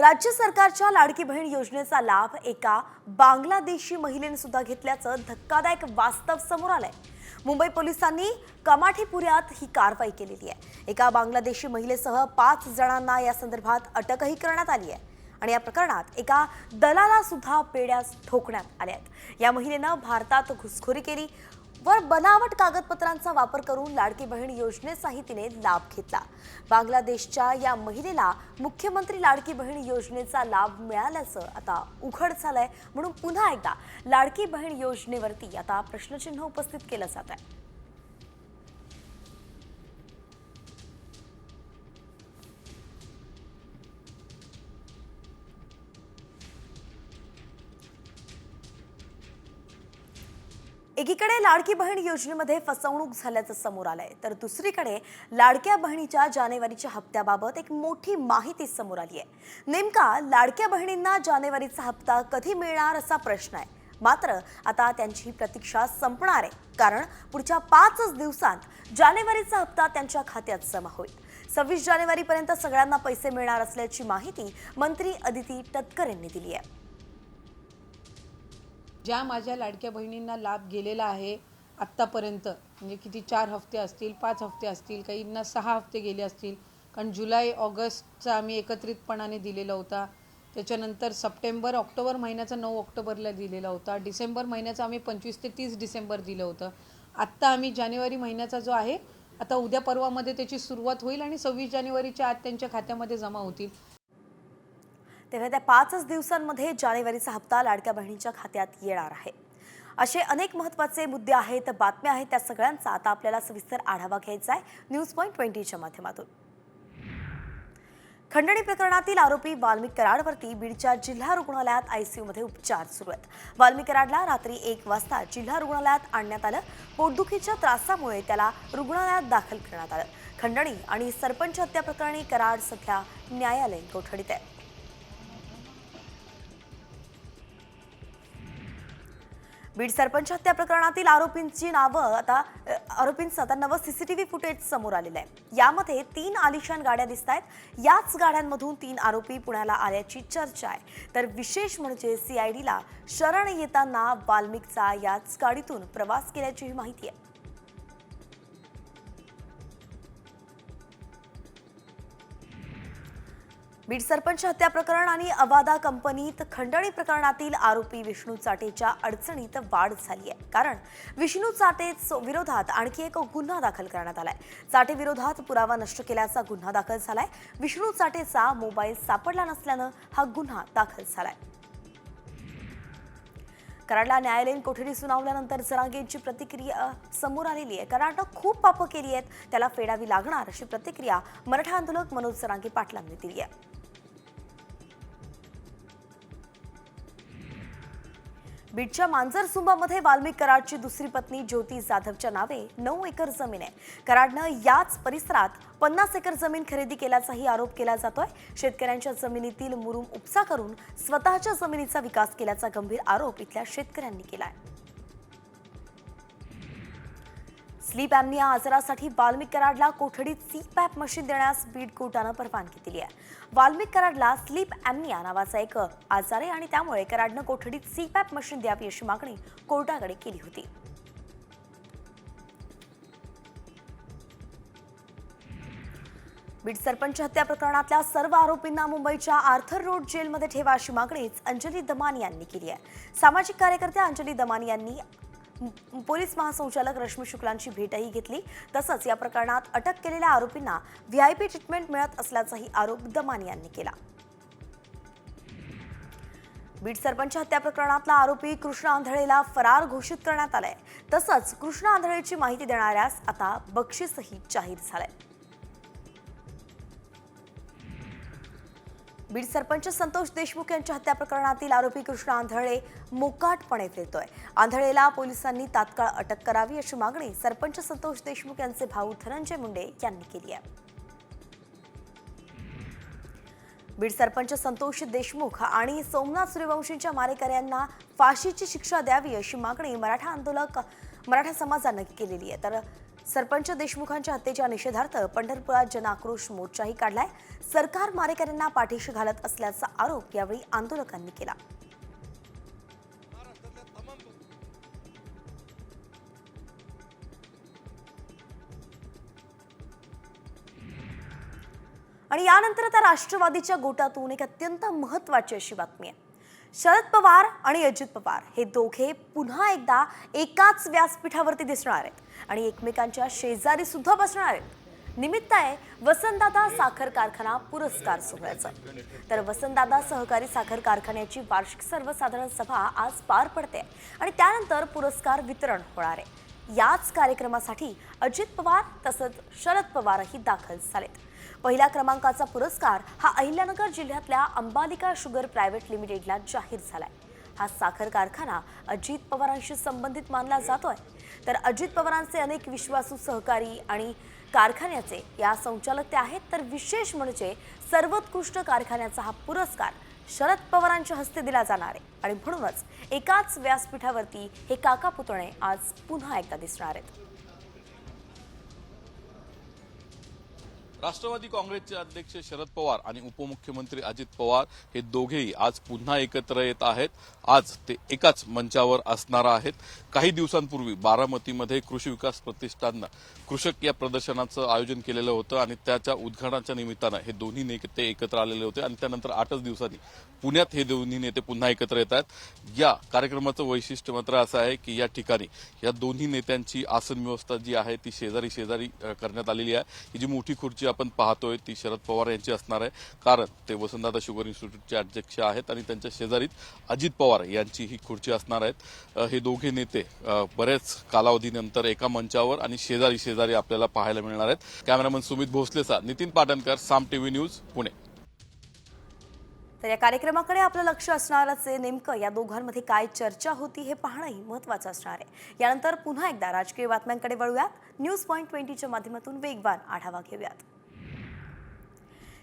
राज्य सरकारच्या लाडकी बहीण योजनेचा लाभ एका बांगलादेशी महिलेने सुद्धा घेतल्याचं धक्कादायक वास्तव समोर आलंय. मुंबई पोलिसांनी कमाठीपुऱ्यात ही कारवाई केलेली आहे. एका बांगलादेशी महिलेसह पाच जणांना या संदर्भात अटकही करण्यात आली आहे आणि या प्रकरणात एका दलाला सुद्धा पेड्यास ठोकण्यात आल्या आहेत. या महिलेनं भारतात घुसखोरी केली वर बनावट कागदपत्रांचा वापर करून लाडकी बहीण योजनेचाही तिने लाभ घेतला. बांगलादेशच्या या महिलेला मुख्यमंत्री लाडकी बहीण योजनेचा लाभ मिळाल्याचं आता उघड झालंय. म्हणून पुन्हा एकदा लाडकी बहीण योजनेवरती आता प्रश्नचिन्ह उपस्थित केलं जात आहे. एकीकडे लाडकी बहीण योजनेमध्ये फसवणूक झाल्याचं समोर आलंय तर दुसरीकडे लाडक्या बहिणीच्या जानेवारीच्या हप्त्याबाबत एक मोठी माहिती समोर आली आहे नेमका लाडक्या बहिणींना जानेवारीचा हप्ता कधी मिळणार असा प्रश्न आहे. मात्र आता त्यांची प्रतीक्षा संपणार आहे कारण पुढच्या पाचच दिवसांत जानेवारीचा हप्ता त्यांच्या खात्यात जमा होईल. सव्वीस जानेवारीपर्यंत सगळ्यांना पैसे मिळणार असल्याची माहिती मंत्री अदिती तटकर यांनी दिली आहे ज्या माझ्या लाडक्या बहिणींना लाभ गेलेला आहे आत्तापर्यंत म्हणजे किती चार हफ्ते असतील पाच हफ्ते असतील काहींना सहा हफ्ते गेले असतील कारण जुलै ऑगस्टचा आम्ही एकत्रितपणाने दिलेला होता. त्याच्यानंतर सप्टेंबर ऑक्टोबर महिन्याचा नऊ ऑक्टोबरला दिलेला होता. डिसेंबर महिन्याचा आम्ही पंचवीस ते तीस डिसेंबर दिलं होतं. आत्ता आम्ही जानेवारी महिन्याचा जो आहे आता उद्या परवामध्ये त्याची सुरुवात होईल आणि सव्वीस जानेवारीच्या आत त्यांच्या खात्यामध्ये जमा होतील. तेव्हा त्या पाचच दिवसांमध्ये जानेवारीचा हप्ता लाडक्या बहिणीच्या खात्यात येणार आहे. असे अनेक महत्त्वाचे मुद्दे आहेत बातम्या आहेत त्या सगळ्यांचा आता आपल्याला सविस्तर आढावा घ्यायचा आहे न्यूज पॉईंट ट्वेंटीच्या माध्यमातून. खंडणी प्रकरणातील आरोपी वाल्मिक कराडवरती बीडच्या जिल्हा रुग्णालयात आयसीयूमध्ये उपचार सुरू आहेत. वाल्मिक कराडला रात्री एक वाजता जिल्हा रुग्णालयात आणण्यात आलं. पोटदुखीच्या त्रासामुळे त्याला रुग्णालयात दाखल करण्यात आलं. खंडणी आणि सरपंच हत्या प्रकरणी कराड सध्या न्यायालयीन कोठडीत आहे. बीड सरपंच हत्या प्रकरणातील आरोपींची नावं आता आरोपींचं आता नवं सीसीटीव्ही फुटेज समोर आलेलं आहे. यामध्ये तीन आलिशान गाड्या दिसत आहेत. याच गाड्यांमधून तीन आरोपी पुण्याला आल्याची चर्चा आहे. तर विशेष म्हणजे सीआयडीला शरण येताना वाल्मिकचा याच गाडीतून प्रवास केल्याची माहिती आहे. बीड सरपंच हत्या प्रकरण आणि अवादा कंपनीत खंडणी प्रकरणातील आरोपी विष्णू चाटेच्या अडचणीत वाढ झाली आहे कारण विष्णू चाटे विरोधात आणखी एक गुन्हा दाखल करण्यात आलाय. चाटे विरोधात पुरावा नष्ट केल्याचा गुन्हा दाखल झालाय. विष्णू चाटेचा मोबाईल सापडला नसल्यानं हा गुन्हा दाखल झालाय. कराडला न्यायालयीन कोठडी सुनावल्यानंतर जरांगेंची प्रतिक्रिया समोर आलेली आहे. कराडनं खूप पापं केली आहेत. त्याला फेडावी लागणार अशी प्रतिक्रिया मराठा आंदोलक मनोज जरांगे पाटलांनी दिली आहे. बीडच्या मांजरसुंबामध्ये वाल्मिक कराडची दुसरी पत्नी ज्योती जाधवच्या नावे नऊ एकर जमीन आहे. कराडनं याच परिसरात पन्नास एकर जमीन खरेदी केल्याचाही आरोप केला जातोय. शेतकऱ्यांच्या जमिनीतील मुरुम उपसा करून स्वतःच्या जमिनीचा विकास केल्याचा गंभीर आरोप इथल्या शेतकऱ्यांनी केलाय. स्लीप ॲमनिया आजारासाठी वाल्मिक कराडला कोठडीत सी पॅप मशीन देण्यास बीड कोर्टानं परवानगी दिली आहे. वाल्मिक कराडला स्लीप ॲमनिया नावाचा एक आजार आहे आणि त्यामुळे कराडनं कोठडीत सी पॅप मशीन द्यावी अशी मागणी कोर्टाकडे केली होती. बीड सरपंच हत्या प्रकरणातल्या सर्व आरोपींना मुंबईच्या आर्थर रोड जेलमध्ये ठेवा अशी मागणीच अंजली दमानी यांनी केली आहे. सामाजिक कार्यकर्त्या अंजली दमानी यांनी पोलीस महासंचालक रश्मी शुक्लांची भेटही घेतली. तसंच या प्रकरणात अटक केलेल्या आरोपींना व्हीआयपी ट्रीटमेंट मिळत असल्याचाही आरोप दमान यांनी केला. बीड सरपंच हत्या प्रकरणातला आरोपी कृष्ण आंधळेला फरार घोषित करण्यात आलाय. तसंच कृष्ण आंधळेची माहिती देणाऱ्यास आता बक्षीसही जाहीर झालंय. बीड सरपंच संतोष देशमुख यांच्या हत्या प्रकरणातील आरोपी कृष्ण आंधळे मोकाटपणे फिरतोय. आंधळेला पोलिसांनी तात्काळ अटक करावी अशी मागणी सरपंच संतोष देशमुख यांचे भाऊ धनंजय मुंडे यांनी केली आहे. बीड सरपंच संतोष देशमुख आणि सोमनाथ सूर्यवंशींच्या मारेकऱ्यांना फाशीची शिक्षा द्यावी अशी मागणी मराठा आंदोलक मराठा समाजानं केलेली आहे. तर सरपंच देशमुखांच्या हत्येच्या निषेधार्थ पंढरपुरात जनआक्रोश मोर्चाही काढलाय. सरकार मारेकऱ्यांना पाठीशी घालत असल्याचा आरोप यावेळी आंदोलकांनी केला. आणि यानंतर आता राष्ट्रवादीच्या गोटातून एक अत्यंत महत्वाची अशी बातमी आहे. शरद पवार आणि अजित पवार हे दोघे पुन्हा एकदा एकाच व्यासपीठावरती दिसणार आहेत आणि एकमेकांच्या शेजारी सुद्धा बसणार आहेत. निमित्त आहे वसंतदादा साखर कारखाना पुरस्कार सोहळ्याचा. तर वसंतदादा सहकारी साखर कारखान्याची वार्षिक सर्वसाधारण सभा आज पार पडते आणि त्यानंतर पुरस्कार वितरण होणार आहे. याच कार्यक्रमासाठी अजित पवार तसंच शरद पवारही दाखल झालेत. पहिल्या क्रमांकाचा पुरस्कार हा अहिल्यानगर जिल्ह्यातल्या अंबालिका शुगर प्रायव्हेट लिमिटेडला जाहीर झालाय. हा साखर कारखाना अजित पवारांशी संबंधित मानला जातोय. तर अजित पवारांचे अनेक विश्वासू सहकारी आणि कारखान्याचे या संचालक ते आहेत. तर विशेष म्हणजे सर्वोत्कृष्ट कारखान्याचा हा पुरस्कार शरद पवारांच्या हस्ते दिला जाणार आहे. आणि म्हणूनच एकाच व्यासपीठावरती हे काका पुतणे आज पुन्हा एकदा दिसणार आहेत. राष्ट्रवादी काँग्रेसचे अध्यक्ष शरद पवार आणि उपमुख्यमंत्री अजित पवार हे दोघेही आज पुन्हा एकत्र येत आहेत. आज ते एकाच मंचावर असणार आहेत. काही दिवसांपूर्वी बारामतीमध्ये कृषी विकास प्रतिष्ठाननं कृषक या प्रदर्शनाचं आयोजन केलेलं होतं आणि त्याच्या उद्घाटनाच्या निमित्तानं हे दोन्ही नेते एकत्र आलेले होते आणि त्यानंतर आठच दिवसांनी पुण्यात हे दोन्ही नेते पुन्हा एकत्र येत आहेत या कार्यक्रमाचं वैशिष्ट्य मात्र असं आहे की या ठिकाणी या दोन्ही नेत्यांची आसन व्यवस्था जी आहे ती शेजारी शेजारी करण्यात आलेली आहे. ही जी मोठी खुर्ची आपण पाहतोय ती शरद पवार यांची असणार आहे. कारण ते वसंतदादा शुगर इन्स्टिट्यूटचे अध्यक्ष आहेत आणि त्यांच्या शेजारीत अजित पवार यांची ही खुर्ची असणार आहेत. हे दोघे नेते बरेच कालावधीनंतर एका मंचावर आणि शेजारी शेजारी आपल्याला पाहायला मिळणार आहेत. कॅमेरामन सुमित भोसलेचा नितीन पाटणकर साम टीव्ही न्यूज पुणे. तर या कार्यक्रमाकडे आपलं लक्ष असणारच आहे. नेमकं या दोघांमध्ये काय चर्चा होती हे पाहणंही महत्वाचं असणार आहे. यानंतर पुन्हा एकदा राजकीय बातम्यांकडे वळूयात. न्यूज पॉईंट ट्वेंटीच्या माध्यमातून वेगवान आढावा घेऊयात.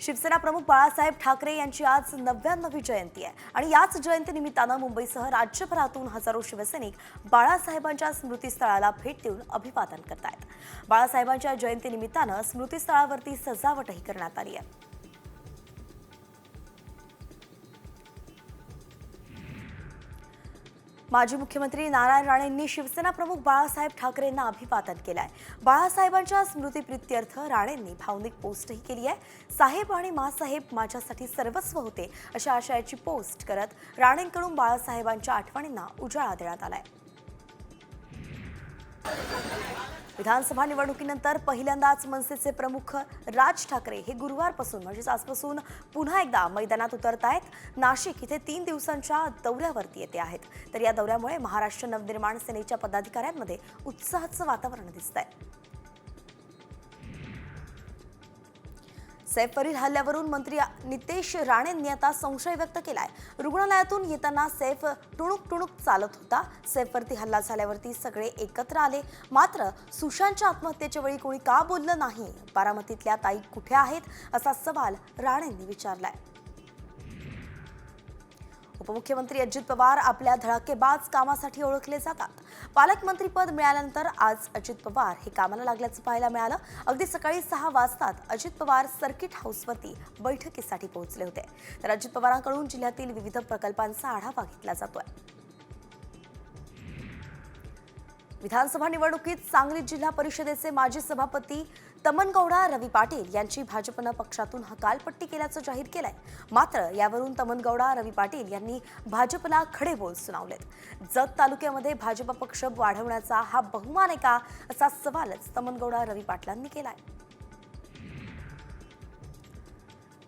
शिवसेना प्रमुख बाळासाहेब ठाकरे यांची आज नव्याण्णवी जयंती आहे. आणि याच जयंतीनिमित्तानं मुंबईसह राज्यभरातून हजारो शिवसैनिक बाळासाहेबांच्या स्मृतीस्थळाला भेट देऊन अभिवादन करतायत. बाळासाहेबांच्या जयंतीनिमित्तानं स्मृतीस्थळावरती सजावटही करण्यात आली आहे. माजी मुख्यमंत्री नारायण राणेंनी शिवसेना प्रमुख बाळासाहेब ठाकरेंना अभिवादन केलंय. बाळासाहेबांच्या स्मृतीप्रित्यर्थ राणेंनी भावनिक पोस्टही केली आहे. साहेब आणि मासाहेब माझ्यासाठी सर्वस्व होते अशा आशयाची पोस्ट करत राणेंकडून बाळासाहेबांच्या आठवणींना उजाळा देण्यात आलाय. विधानसभा निवडणुकीनंतर पहिल्यांदाच मनसेचे प्रमुख राज ठाकरे हे गुरुवारपासून म्हणजेच आजपासून पुन्हा एकदा मैदानात उतरत आहेत. नाशिक इथे तीन दिवसांच्या दौऱ्यावरती येते आहेत. तर या दौऱ्यामुळे महाराष्ट्र नवनिर्माण सेनेच्या पदाधिकाऱ्यांमध्ये उत्साहाचं वातावरण दिसत आहे सैफवरील हल्ल्यावरून मंत्री नितेश राणेंनी आता संशय व्यक्त केलाय. रुग्णालयातून येताना सैफ टुणूक टुणूक चालत होता. सैफवरती हल्ला झाल्यावरती सगळे एकत्र आले. मात्र सुशांतच्या आत्महत्येच्या वेळी कोणी का बोललं नाही? बारामतीतल्या ताई कुठे आहेत? असा सवाल राणेंनी विचारलाय. उपमुख्यमंत्री अजित पवार आपल्या धडाकेबाज कामासाठी ओळखले जातात. पालकमंत्रीपद मिळाल्यानंतर आज अजित पवार हे कामाला लागल्याचं पाहायला मिळालं. अगदी सकाळी सहा वाजताच अजित पवार सर्किट हाऊसवरती बैठकीसाठी पोहोचले होते. तर अजित पवारांकडून जिल्ह्यातील विविध प्रकल्पांचा आढावा घेतला जातोय. विधानसभा निवडणुकीत सांगली जिल्हा परिषदेचे माजी सभापती तमनगौडा रवी पाटील यांची भाजपनं पक्षातून हकालपट्टी केल्याचं जाहीर केलंय. मात्र यावरून तमनगौडा रवी पाटील यांनी भाजपला खडे बोल सुनावलेत. जत तालुक्यामध्ये भाजप पक्ष वाढवण्याचा हा बहुमान आहे का असा सवालच तमनगौडा रवी पाटलांनी केलाय.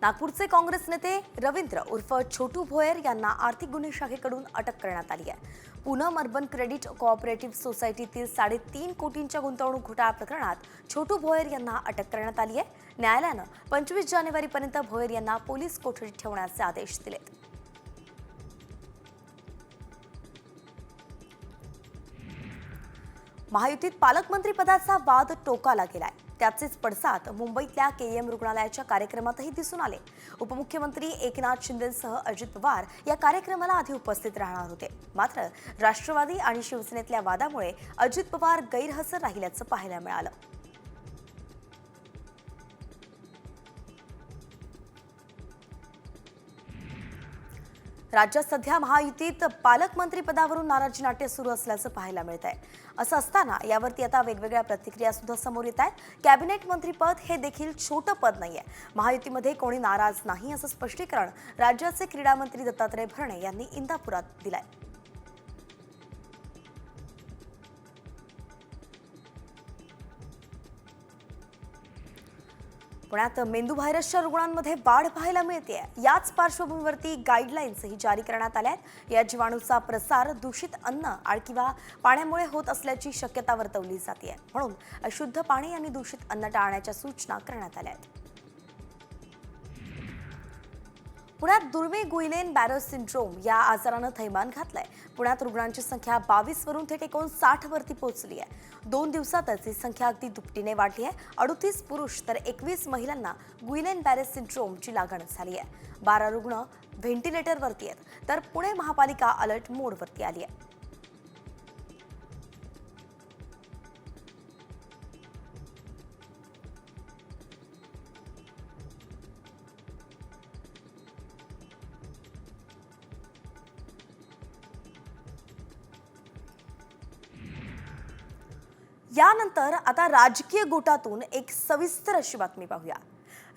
नागपूरचे काँग्रेस नेते रवींद्र उर्फ छोटू भोयर यांना आर्थिक गुन्हे शाखेकडून अटक करण्यात आली आहे. पूनम अर्बन क्रेडिट कोऑपरेटिव्ह सोसायटीतील साडेतीन कोटींच्या गुंतवणूक घोटाळा प्रकरणात छोटू भोयर यांना अटक करण्यात आली आहे. न्यायालयानं पंचवीस जानेवारीपर्यंत भोयर यांना पोलीस कोठडीत ठेवण्याचे आदेश दिलेत. महायुतीत पालकमंत्री पदाचा वाद टोकाला गेलाय. त्याचेच पडसाद मुंबईतल्या केईएम रुग्णालयाच्या कार्यक्रमातही दिसून आले. उपमुख्यमंत्री एकनाथ शिंदेसह अजित पवार या कार्यक्रमाला आधी उपस्थित राहणार होते. मात्र राष्ट्रवादी आणि शिवसेनेतल्या वादामुळे अजित पवार गैरहजर राहिल्याचं पाहायला मिळालं. राज्यात सध्या महायुतीत पालकमंत्री पदावरून नाराजी नाट्य सुरू असल्याचं पाहायला मिळत आहे. असं असताना यावरती आता वेगवेगळ्या प्रतिक्रिया सुद्धा समोर येत आहेत. कॅबिनेट मंत्रीपद हे देखील छोटं पद नाही आहे महायुतीमध्ये कोणी नाराज नाही असं स्पष्टीकरण राज्याचे क्रीडा मंत्री दत्तात्रय भरणे यांनी इंदापुरात दिलं आहे पुण्यात मेंदू व्हायरसच्या रुग्णांमध्ये वाढ पाहायला मिळते याच पार्श्वभूमीवरती गाईडलाईन्सही जारी करण्यात आल्या आहेत. या जीवाणूचा प्रसार दूषित अन्न आणि किंवा पाण्यामुळे होत असल्याची शक्यता वर्तवली जाते म्हणून अशुद्ध पाणी आणि दूषित अन्न टाळण्याच्या सूचना करण्यात आल्या आहेत. पुण्यात दुर्मिळ गुईलेन बॅरो सिंड्रोम या आजारानं थैमान घातलंय. पुण्यात रुग्णांची संख्या बावीस वरून थेट एकोणसाठ वरती पोहोचली आहे. दोन दिवसातच ही संख्या अगदी दुपटीने वाढली आहे. अडतीस पुरुष तर एकवीस महिलांना गुईलेन बॅरे सिंड्रोमची लागण झाली आहे. बारा रुग्ण व्हेंटिलेटरवरती आहेत. तर पुणे महापालिका अलर्ट मोडवरती आली आहे. यानंतर आता राजकीय गोटातून एक सविस्तर अशी बातमी पाहूया.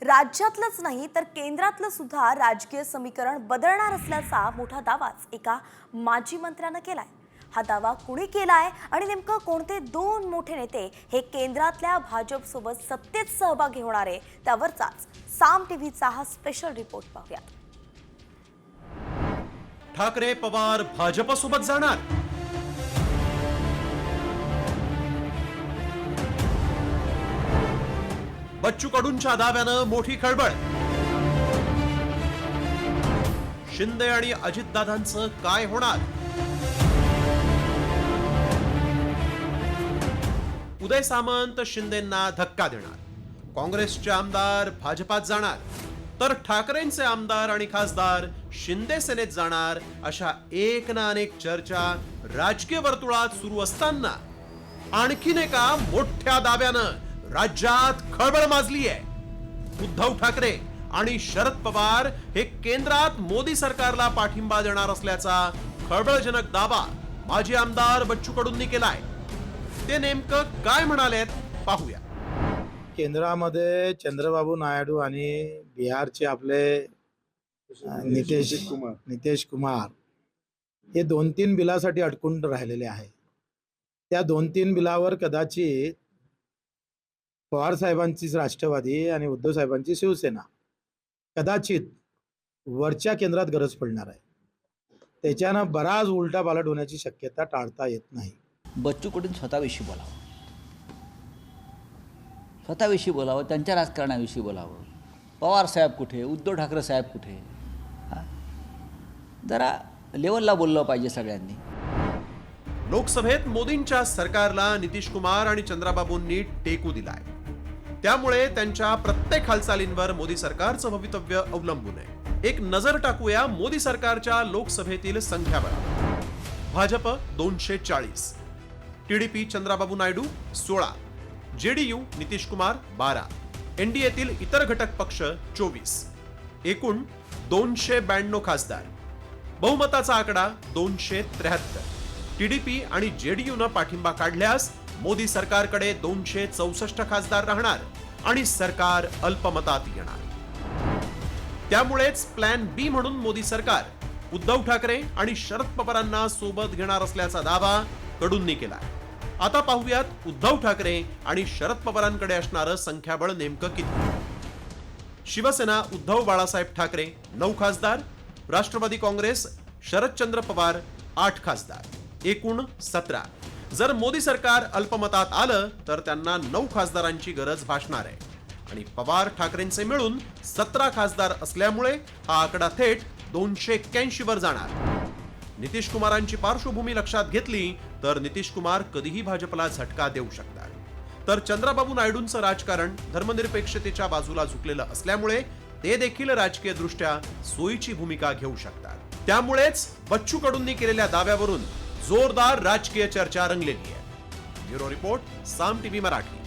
राज्यातलंच नाही तर केंद्रातलं सुद्धा राजकीय समीकरण बदलणार असल्याचा मोठा दावाच एका माजी मंत्र्यानं केलाय. हा दावा कुणी केलाय आणि नेमकं कोणते दोन मोठे नेते हे केंद्रातल्या भाजपसोबत सत्तेत सहभागी होणार आहे त्यावरचाच साम टीव्हीचा हा स्पेशल रिपोर्ट पाहूया. ठाकरे पवार भाजपसोबत जाणार? बच्चू कडूंच्या दाव्यानं मोठी खळबळ. शिंदे आणि अजितदादांचं काय होणार? उदय सामंत शिंदेंना धक्का देणार. काँग्रेसचे आमदार भाजपात जाणार. तर ठाकरेंचे आमदार आणि खासदार शिंदे सेनेत जाणार अशा एक ना अनेक चर्चा राजकीय वर्तुळात सुरू असताना आणखीन एका मोठ्या दाव्यानं राज्यात खळबळ माजली आहे उद्धव ठाकरे आणि शरद पवार हे केंद्रात मोदी सरकारला पाठिंबा देणार असल्याचा खळबळजनक दावा माजी आमदार बच्चू कडूंनी केलाय. ते नेमकं काय म्हणालेत पाहूया. केंद्रामध्ये चंद्रबाबू नायडू आणि बिहारचे आपले नितेश नितेश कुमार हे दोन तीन बिलासाठी अडकून राहिलेले आहे. त्या दोन तीन बिलावर कदाचित पवार साहेबांचीच राष्ट्रवादी आणि उद्धव साहेबांची शिवसेना. कदाचित वरच्या केंद्रात गरज पडणार आहे. त्याच्यानं बराच उलटा पालट होण्याची शक्यता टाळता येत नाही. बच्चू कडून स्वतःविषयी बोलावं? स्वतःविषयी बोलावं त्यांच्या राजकारणाविषयी बोलावं? पवार साहेब कुठे? उद्धव ठाकरे साहेब कुठे? हा? जरा लेवलला बोललं पाहिजे सगळ्यांनी. लोकसभेत मोदींच्या सरकारला नितीश कुमार आणि चंद्राबाबूंनी टेकू दिलाय. त्यामुळे त्यांच्या प्रत्येक हालचालींवर मोदी सरकारचं भवितव्य अवलंबून आहे. एक नजर टाकूया मोदी सरकारच्या लोकसभेतील संख्याबळ भाजप दोनशे चाळीस. टीडीपी चंद्राबाबू नायडू सोळा. जेडीयू नितीश कुमार बारा. एनडीएतील इतर घटक पक्ष चोवीस. एकूण दोनशे ब्याण्णव खासदार. बहुमताचा आकडा दोनशे त्र्याहत्तर. टीडीपी आणि जेडीयूनं पाठिंबा काढल्यास मोदी सरकारकडे दोनशे चौसष्ट खासदार राहणार आणि सरकार अल्पमतात येणार. त्यामुळेच प्लॅन बी म्हणून मोदी सरकार उद्धव ठाकरे आणि शरद पवारांना सोबत घेणार असल्याचा दावा कडूंनी केला आता पाहूयात उद्धव ठाकरे आणि शरद पवारांकडे असणारं संख्याबळ नेमकं किती? शिवसेना उद्धव बाळासाहेब ठाकरे नऊ खासदार. राष्ट्रवादी काँग्रेस शरदचंद्र पवार आठ खासदार. एकूण सतरा. जर मोदी सरकार अल्पमतात आलं तर त्यांना नऊ खासदारांची गरज भासणार आहे. आणि पवार ठाकरेंचे मिळून सतरा खासदार असल्यामुळे हा आकडा थेट दोनशे एक्क्याऐंशी वर जाणार. नितीश कुमारांची पार्श्वभूमी लक्षात घेतली तर नितीश कुमार कधीही भाजपला झटका देऊ शकतात. तर चंद्राबाबू नायडूंचं राजकारण धर्मनिरपेक्षतेच्या बाजूला झुकलेलं असल्यामुळे ते देखील राजकीय दृष्ट्या सोयीची भूमिका घेऊ शकतात. त्यामुळेच बच्चू कडूंनी केलेल्या दाव्यावरून जोरदार राजकीय चर्चा रंगलेली आहे. Bureau report Saam TV Marathi.